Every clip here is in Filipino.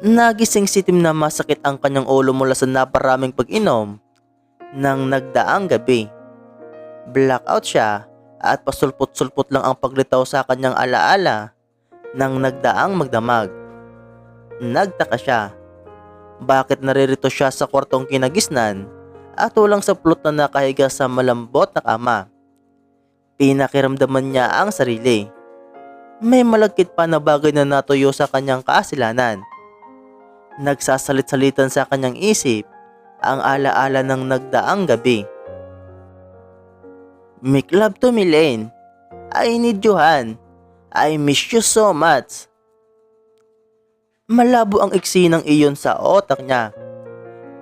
Nagising si Tim na masakit ang kanyang ulo mula sa naparaming pag-inom ng nagdaang gabi. Blackout siya at pasulpot-sulpot lang ang paglitaw sa kanyang alaala ng nagdaang magdamag. Nagtaka siya. Bakit naririto siya sa kwartong kinagisnan at walang saplot na nakahiga sa malambot na kama? Pinakiramdaman niya ang sarili. May malagkit pa na bagay na natuyo sa kanyang kaasilanan. Nagsasalit-salitan sa kanyang isip ang alaala ng nagdaang gabi. Make love to me, Lane. I need you, Han. I miss you so much. Malabo ang iksi ng iyon sa otak niya.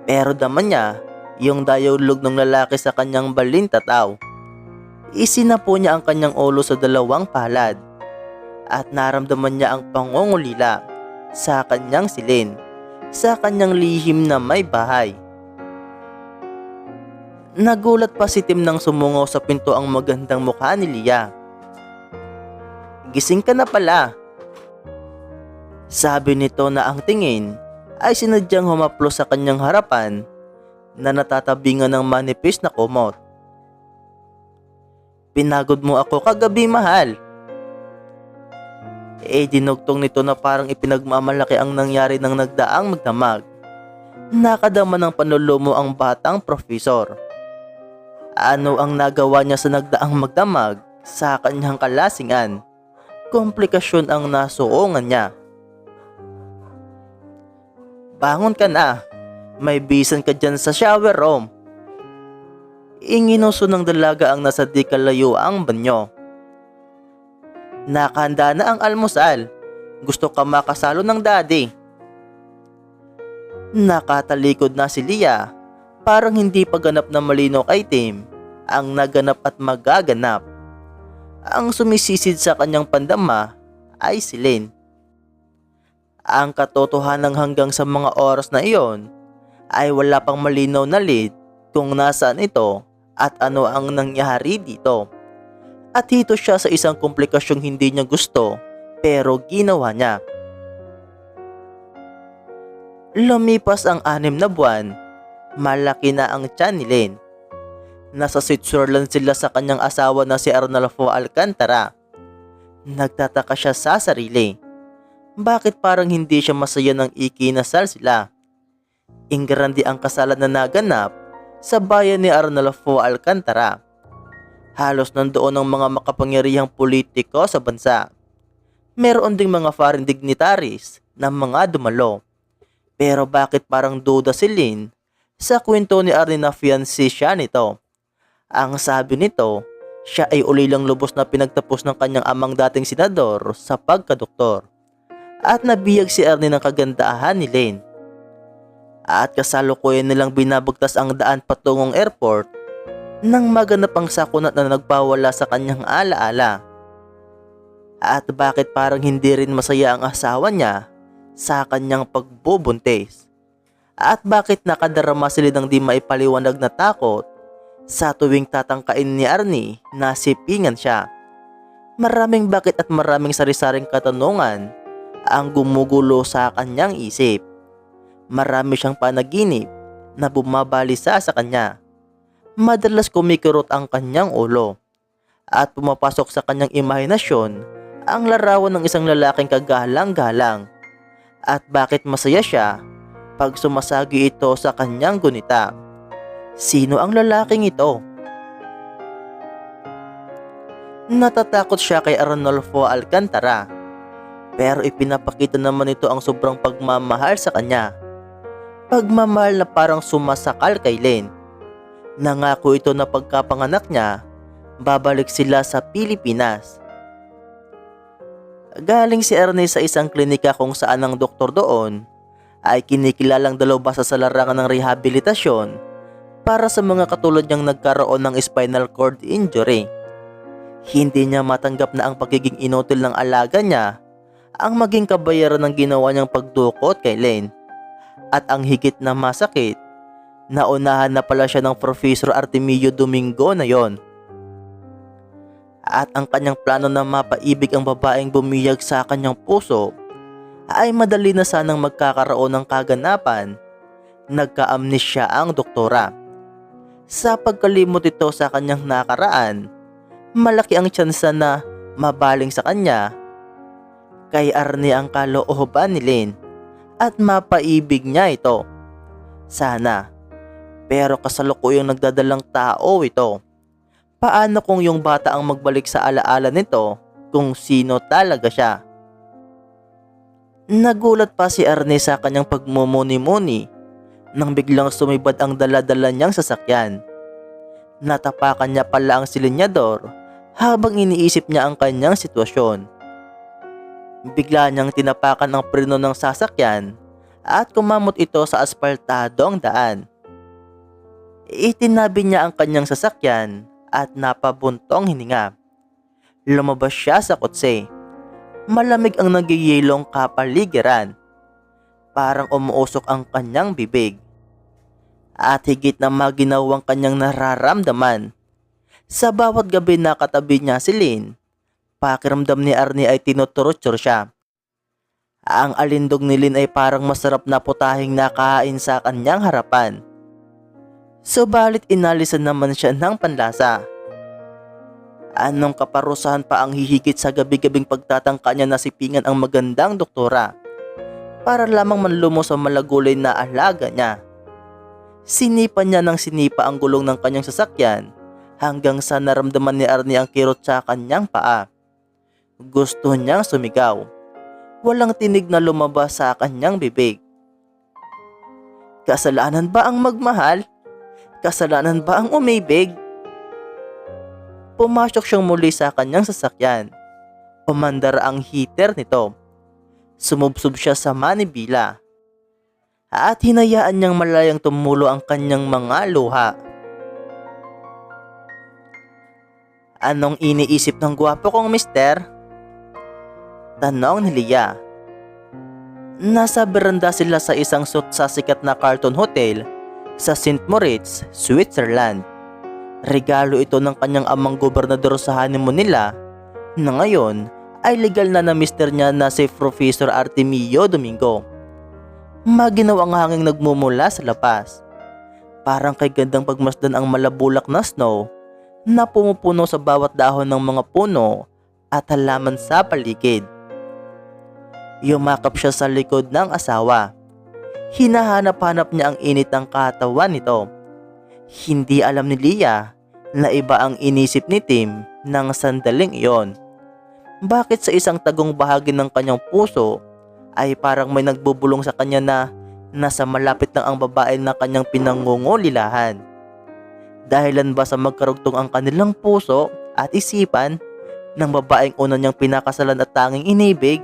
Pero daman niya yung dayulog ng lalaki sa kanyang balintataw. Isinapo niya ang kanyang ulo sa dalawang palad at naramdaman niya ang pangungulila sa kanyang silin, sa kanyang lihim na may bahay. Nagulat pa si Tim nang sumungaw sa pinto ang magandang mukha ni Lia. Gising ka na pala. Sabi nito na ang tingin ay sinadyang humaplo sa kanyang harapan na natatabingan ng manipis na kumot. Pinagod mo ako kagabi mahal. Eh dinugtong nito na parang ipinagmamalaki ang nangyari ng nagdaang magdamag. Nakadama ng panulumo ang batang profesor. Ano ang nagawa niya sa nagdaang magdamag sa kanyang kalasingan? Komplikasyon ang nasuongan niya. Bangon ka na. May bisan ka dyan sa shower room. Inginuso ng dalaga ang nasa di kalayo ang banyo. Nakahanda na ang almusal. Gusto ka makasalo ng daddy. Nakatalikod na si Lia. Parang hindi pa ganap na malino kay Tim ang naganap at magaganap. Ang sumisisid sa kanyang pandama ay si Lynn. Ang katotohanan hanggang sa mga oras na iyon ay wala pang malinaw na lead kung nasaan ito at ano ang nangyari dito. At hito siya sa isang komplikasyong hindi niya gusto pero ginawa niya. Lumipas ang anim na buwan, malaki na ang tiyan ni Lynn. Nasa Switzerland sila sa kanyang asawa na si Arnulfo Alcantara. Nagtataka siya sa sarili. Bakit parang hindi siya masaya ng ikinasal sila? Ingrandi ang kasalan na naganap sa bayan ni Arnulfo Alcantara. Halos nandoon ang mga makapangyarihang politiko sa bansa. Meron ding mga foreign dignitaries na mga dumalo. Pero bakit parang duda si Lynn sa kwento ni Arnie na fiancé siya nito? Ang sabi nito, siya ay ulilang lubos na pinagtapos ng kanyang amang dating senador sa pagkadoktor. At nabiyag si Ernie ng kagandahan ni Lane. At kasalukuyan nilang binabagtas ang daan patungong airport nang maganap ang sakunat na nagpawala sa kanyang alaala. At bakit parang hindi rin masaya ang asawa niya sa kanyang pagbubuntis? At bakit nakadarama sila ng di maipaliwanag na takot sa tuwing tatangkain ni Arnie na sipingan siya? Maraming bakit at maraming sari-saring katanungan ang gumugulo sa kanyang isip. Marami siyang panaginip na bumabalisa sa kanya. Madalas kumikirot ang kanyang ulo at pumapasok sa kanyang imahinasyon ang larawan ng isang lalaking kagalang-galang at bakit masaya siya pag sumasagi ito sa kanyang gunita. Sino ang lalaking ito? Natatakot siya kay Arnolfo Alcantara pero ipinapakita naman ito ang sobrang pagmamahal sa kanya. Pagmamahal na parang sumasakal kay Len. Nangako ito na pagkapanganak niya, babalik sila sa Pilipinas. Galing si Ernest sa isang klinika kung saan ang doktor doon ay kinikilalang dalawbasa sa larangan ng rehabilitasyon para sa mga katulad niyang nagkaroon ng spinal cord injury. Hindi niya matanggap na ang pagiging inutil ng alaga niya ang maging kabayaran ng ginawa niyang pagdukot kay Lane. At ang higit na masakit, naunahan na pala siya ng Professor Artemio Domingo na yon. At ang kanyang plano na mapaibig ang babaeng bumiyag sa kanyang puso ay madali na sanang magkakaroon ng kaganapan, nagka-amnesya ang doktora. Sa pagkalimot ito sa kanyang nakaraan, malaki ang tsansa na mabaling sa kanya kay Arnie ang kalooban ni Lynn at mapaibig niya ito. Sana. Pero kasalukuyang nagdadalang tao ito. Paano kung yung bata ang magbalik sa alaala nito kung sino talaga siya? Nagulat pa si Arnie sa kanyang pagmumuni-muni nang biglang sumibad ang daladala niyang sasakyan. Natapakan niya pala ang silinyador habang iniisip niya ang kanyang sitwasyon. Bigla niyang tinapakan ang preno ng sasakyan at kumamot ito sa asfaltadong daan. Itinabi niya ang kanyang sasakyan at napabuntong hininga. Lumabas siya sa kotse. Malamig ang nagiyelong kapaligiran. Parang umuusok ang kanyang bibig. At higit na maginawang kanyang nararamdaman. Sa bawat gabi na katabi niya si Lynn, pakiramdam ni Arnie ay tinuturutsur siya. Ang alindog ni Lynn ay parang masarap na putahing nakain sa kanyang harapan. Subalit inalisan naman siya ng panlasa. Anong kaparusahan pa ang hihigit sa gabi-gabing pagtatangka niya na sipingan ang magandang doktora para lamang manlumo sa malagulay na alaga niya. Sinipa niya ng sinipa ang gulong ng kanyang sasakyan hanggang sa naramdaman ni Arnie ang kirot sa kanyang paa. Gusto niyang sumigaw. Walang tinig na lumabas sa kanyang bibig. Kasalanan ba ang magmahal? Kasalanan ba ang umibig? Pumasok siyang muli sa kanyang sasakyan. Pumandar ang heater nito. Sumubsob siya sa manibila. At hinayaan niyang malayang tumulo ang kanyang mga luha. Anong iniisip ng gwapo kong mister? Tanong ni Lia. Nasa beranda sila sa isang suit sa sikat na Carlton Hotel sa St. Moritz, Switzerland. Regalo ito ng kanyang amang gobernador sa honeymoon nila na ngayon ay legal na na mister niya na si Professor Artemio Domingo. Maginaw ang hanging nagmumula sa lapas. Parang kay gandang pagmasdan ang malabulak na snow na pumupuno sa bawat dahon ng mga puno at halaman sa paligid. Yumakap siya sa likod ng asawa. Hinahanap-hanap niya ang init ng katawan nito. Hindi alam ni Lia na iba ang inisip ni Tim ng sandaling iyon. Bakit sa isang tagong bahagi ng kanyang puso ay parang may nagbubulong sa kanya na nasa malapit lang ang babae na kanyang pinangungulilahan? Dahilan ba sa magkarugtong ang kanilang puso at isipan ng babaeng una niyang pinakasalan at tanging inibig?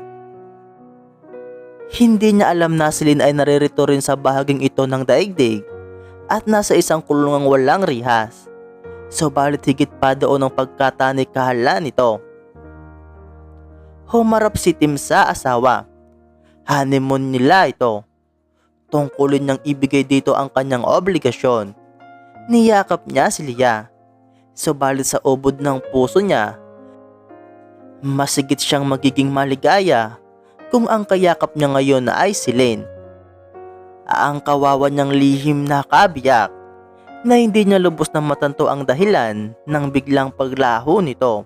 Hindi niya alam na si Lynn ay naririto rin sa bahaging ito ng daigdig at nasa isang kulungang walang rihas. Subalit higit pa doon ang pagkatanikahala nito. Humarap si Tim sa asawa. Honeymoon nila ito. Tungkulin niyang ibigay dito ang kanyang obligasyon. Niyakap niya si Lia. Subalit sa ubod ng puso niya, masigit siyang magiging maligaya kung ang kayakap niya ngayon ay si Lynn. Ang kawawa niyang lihim na kabiyak na hindi niya lubos na matanto ang dahilan ng biglang paglaho nito.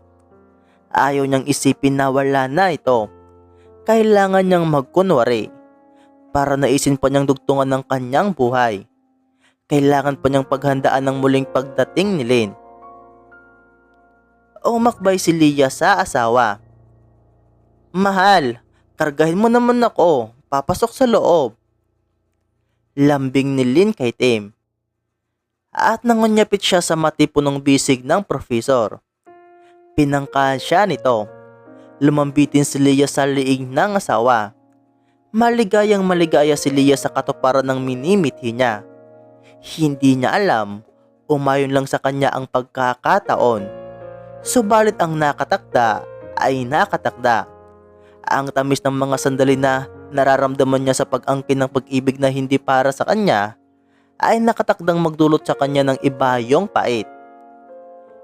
Ayaw niyang isipin na wala na ito. Kailangan niyang magkunwari para naisin pa niyang dugtungan ng kanyang buhay. Kailangan pa niyang paghandaan ng muling pagdating ni Lynn. Umakbay si Lia sa asawa. Mahal, kargahin mo naman ako. Papasok sa loob. Lambing ni Lynn kay Tim. At nangunyapit siya sa matipunong bisig ng profesor. Pinangkahan siya nito. Lumambitin si Leah sa liig ng asawa. Maligayang maligaya si Leah sa katuparan ng minimithi niya. Hindi niya alam, umayon lang sa kanya ang pagkakataon. Subalit ang nakatakda ay nakatakda. Ang tamis ng mga sandali na nararamdaman niya sa pag-angkin ng pag-ibig na hindi para sa kanya ay nakatakdang magdulot sa kanya ng ibayong pait.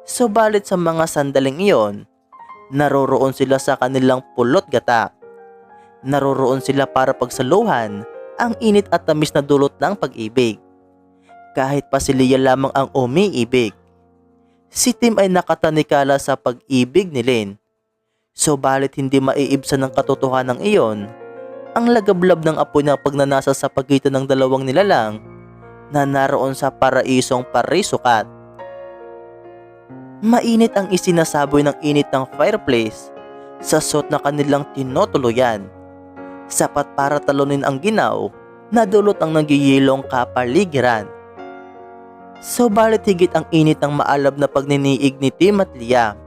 Subalit sa mga sandaling iyon, naroroon sila sa kanilang pulot gata. Naroroon sila para pagsaluhan ang init at tamis na dulot ng pag-ibig. Kahit pa si Leah lamang ang umiibig. Si Tim ay nakatanikala sa pag-ibig ni Lynn. So balit hindi maiibsan ng katotohanan iyon, ang lagablab ng apoy ng pagnanasa sa pagitan ng dalawang nilalang na naroon sa paraisong parisukat. Mainit ang isinasaboy ng init ng fireplace sa suot na kanilang tinutuluyan. Sapat para talunin ang ginaw na dulot ang nagiyilong kapaligiran. So balit higit ang init ng maalab na pagniniig ni Tim at Lia.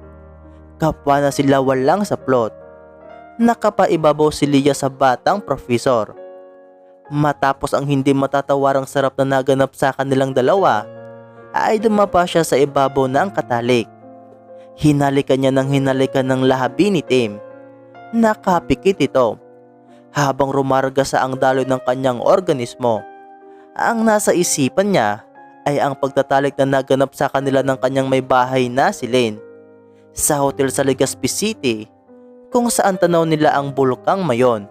Kapwa na sila walang saplot. Nakapaibabaw si Lia sa batang profesor. Matapos ang hindi matatawarang sarap na naganap sa kanilang dalawa, ay dumapa siya sa ibabaw ng katalik. Hinalikan niya ng hinalikan ng lahabi ni Tim. Nakapikit ito habang rumarga sa ang daloy ng kanyang organismo. Ang nasa isipan niya ay ang pagtatalik na naganap sa kanila ng kanyang may bahay na si Lane sa hotel sa Legazpi City kung saan tanaw nila ang bulkang mayon.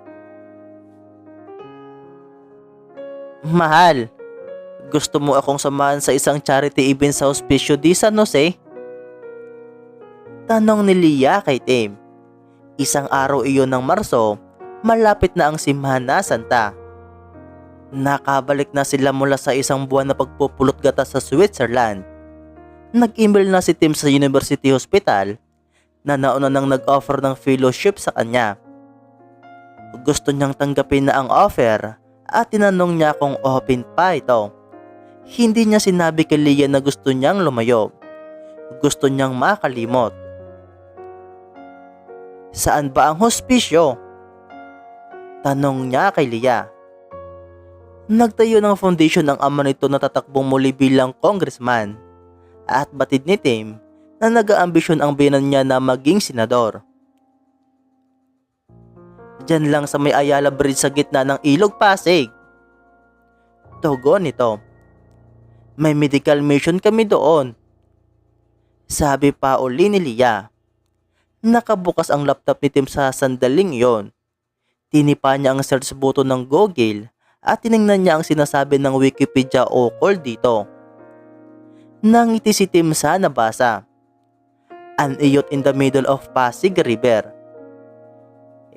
Mahal, gusto mo akong samahan sa isang charity event sa Hospicio di San Jose? Tanong ni Lia kay Tim. Isang araw iyon ng Marso, malapit na ang Simhana Santa. Nakabalik na sila mula sa isang buwan na pagpupulot gata sa Switzerland. Nag-email na si Tim sa University Hospital na nauna nang nag-offer ng fellowship sa kanya. Gusto niyang tanggapin na ang offer at tinanong niya kung open pa ito. Hindi niya sinabi kay Leah na gusto niyang lumayo. Gusto niyang makalimot. Saan ba ang hospisyo? Tanong niya kay Leah. Nagtayo ng foundation ang ama nito na tatakbong muli bilang congressman at batid ni Tim na nag-aambisyon ang binan niya na maging senador. Diyan lang sa may Ayala Bridge sa gitna ng Ilog Pasig. Tugon nito. May medical mission kami doon. Sabi pa uli ni Lia. Nakabukas ang laptop ni Tim sa sandaling yon. Tinipa niya ang search button ng Google at tiningnan niya ang sinasabi ng Wikipedia o call dito. Nangiti si sa nabasa. An iyot in the middle of Pasig River.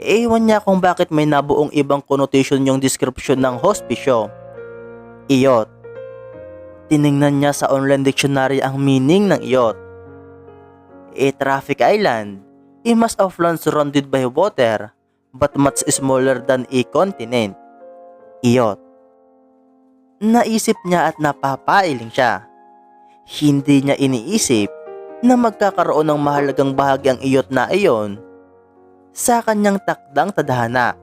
Ewan niya kung bakit may nabuong ibang connotation yung description ng hospisyo. Iyot. Tiningnan niya sa online dictionary ang meaning ng iyot. A traffic island, a mass of land surrounded by water, but much smaller than a continent iyot. Naisip niya at napapailing siya. Hindi niya iniisip na magkakaroon ng mahalagang bahagi ang iyot na iyon sa kanyang takdang tadhana.